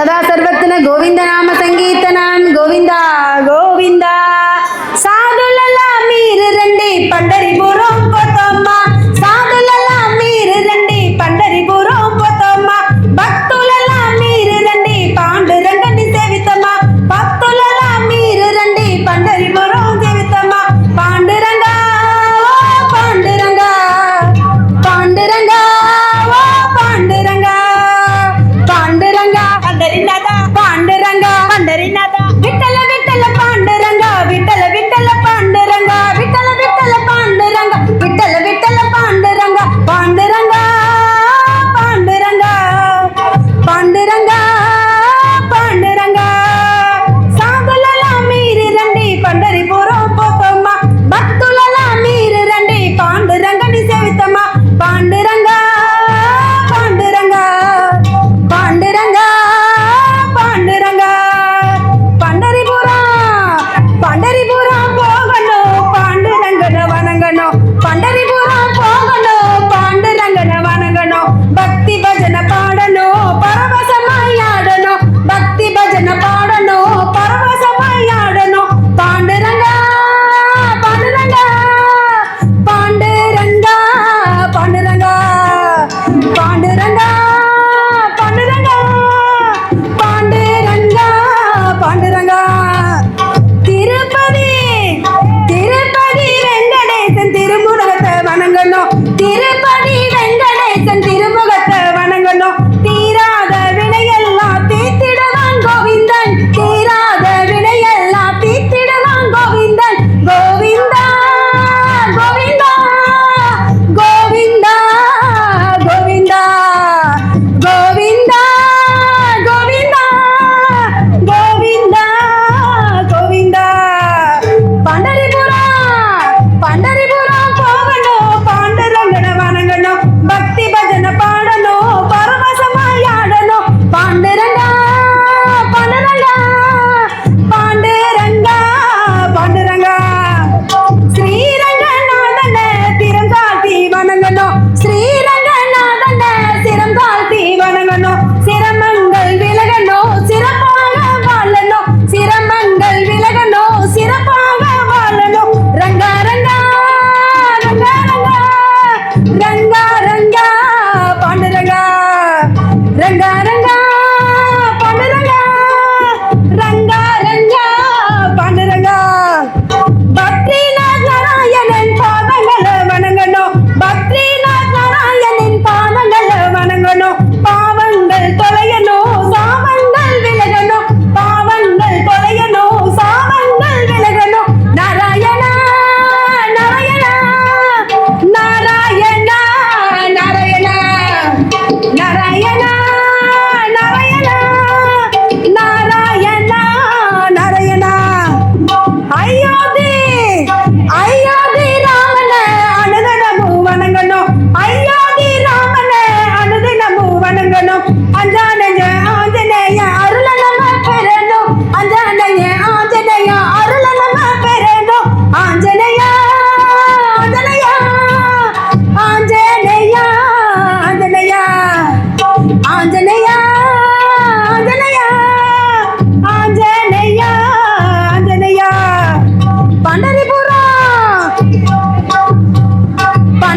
சதா சர்வத்தின கோவிந்த நாம சங்கீர்த்தனான் கோவிந்தா கோவிந்தா சாதுலெல்லாம் மீறு ரெண்டே பண்டரி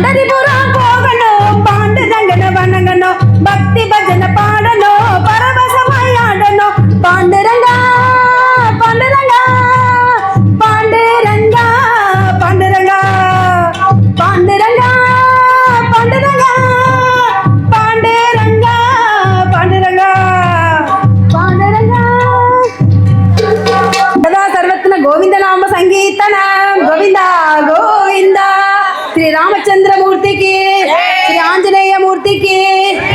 పండరిపురం పోగను పాండురంగన వనగను భక్తి భజన పాడను పరవశమయాడను పాండురంగ పాండురంగ పాండురంగ పాండురంగ పాండురంగ పాండురంగ పాండురంగ పాండురంగ పాండురంగ సదా సర్వత్న గోవిందనామ సంకీర్తన గోవింద గో श्री रामचंद्र मूर्ति की श्री आंजनेय मूर्ति की।